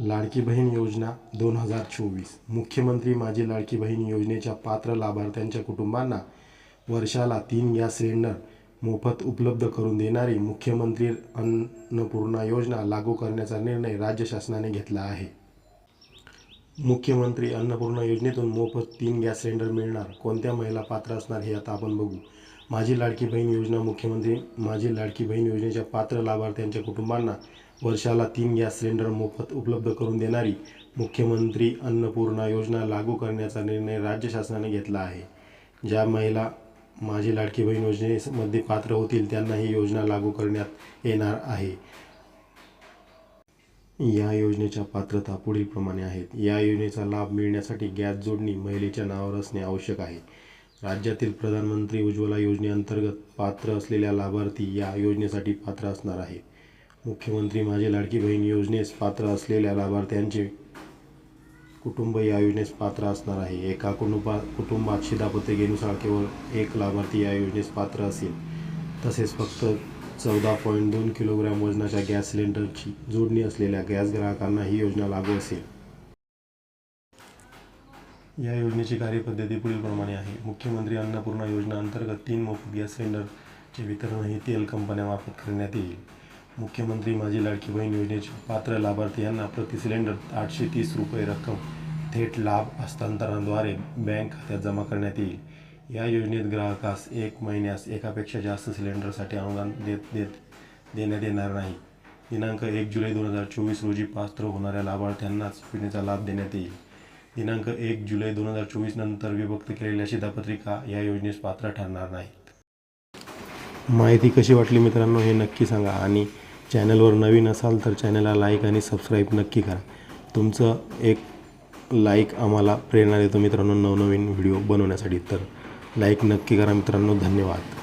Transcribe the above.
लाडकी बहीण योजना दोन हजार चोवीस. मुख्यमंत्री माझी लाडकी बहीण योजनेच्या पात्र लाभार्थ्यांच्या कुटुंबांना वर्षाला तीन गॅस सिलेंडर मोफत उपलब्ध करून देणारी मुख्यमंत्री अन्नपूर्णा योजना लागू करण्याचा निर्णय राज्य शासनाने घेतला आहे. मुख्यमंत्री अन्नपूर्णा योजनेतून मोफत तीन गॅस सिलेंडर मिळणार कोणत्या महिला पात्र असणार हे आता आपण बघू. माझी लाडकी बहीण योजना मुख्यमंत्री माझी लाडकी बहीण योजनेच्या पात्र लाभार्थ्यांच्या कुटुंबांना वर्षाला तीन गॅस सिलेंडर मोफत उपलब्ध करून देणारी मुख्यमंत्री अन्नपूर्णा योजना लागू करण्याचा निर्णय राज्य शासनाने घेतला आहे. ज्या महिला माझी लाडकी बहीण योजनेमध्ये पात्र होतील त्यांना ही योजना लागू करण्यात येणार आहे. या योजनेच्या पात्रता पुढीलप्रमाणे आहेत. या योजनेचा लाभ मिळण्यासाठी गॅस जोडणी महिलेच्या नावावर असणे आवश्यक आहे. राज्यातील प्रधानमंत्री उज्ज्वला योजनेअंतर्गत पात्र असलेल्या लाभार्थी या योजनेसाठी पात्र असणार आहेत मुख्यमंत्री माझी लाडकी बहीण योजनेस पात्र असलेल्या लाभार्थ्यांचे कुटुंब या योजनेस पात्र असणार आहे. एका कुटुंबा कुटुंबात शिधापत्रिकेनुसार केवळ एक लाभार्थी या योजनेस पात्र असेल. तसेच फक्त चौदा पॉईंट दोन किलोग्रॅम वजनाच्या गॅस सिलेंडरची जोडणी असलेल्या गॅस ग्राहकांना ही योजना लागू असेल. या योजनेची कार्यपद्धती पुढीलप्रमाणे आहे. मुख्यमंत्री अन्नपूर्णा योजना अंतर्गत तीन मोफत गॅस सिलेंडरचे वितरण हे तेल कंपन्यामार्फत करण्यात येईल. मुख्यमंत्री माझी लाडकी बहीण योजनेचे पात्र लाभार्थी यांना प्रति सिलेंडर आठशे तीस रुपये रक्कम थेट लाभ हस्तांतरणाद्वारे बँक खात्यात जमा करण्यात येईल. या योजनेत ग्राहकास एक महिन्यास एकापेक्षा जास्त सिलेंडरसाठी अनुदान देत देत देण्यात येणार नाही. दिनांक एक जुलै दोन हजार चोवीस रोजी पात्र होणाऱ्या लाभार्थ्यांनाच योजनेचा लाभ देण्यात येईल. दिनांक एक जुलै दोन हजार चोवीस नंतर विभक्त केलेल्या शिधापत्रिका या योजनेस पात्र ठरणार नाहीत. माहिती कशी वाटली मित्रांनो हे नक्की सांगा आणि चॅनलवर नवीन असाल तर चॅनलला लाईक आणि सबस्क्राईब नक्की करा. तुमचं एक लाईक आम्हाला प्रेरणा देतो मित्रांनो नवनवीन व्हिडिओ बनवण्यासाठी. तर लाईक नक्की करा मित्रांनो. धन्यवाद.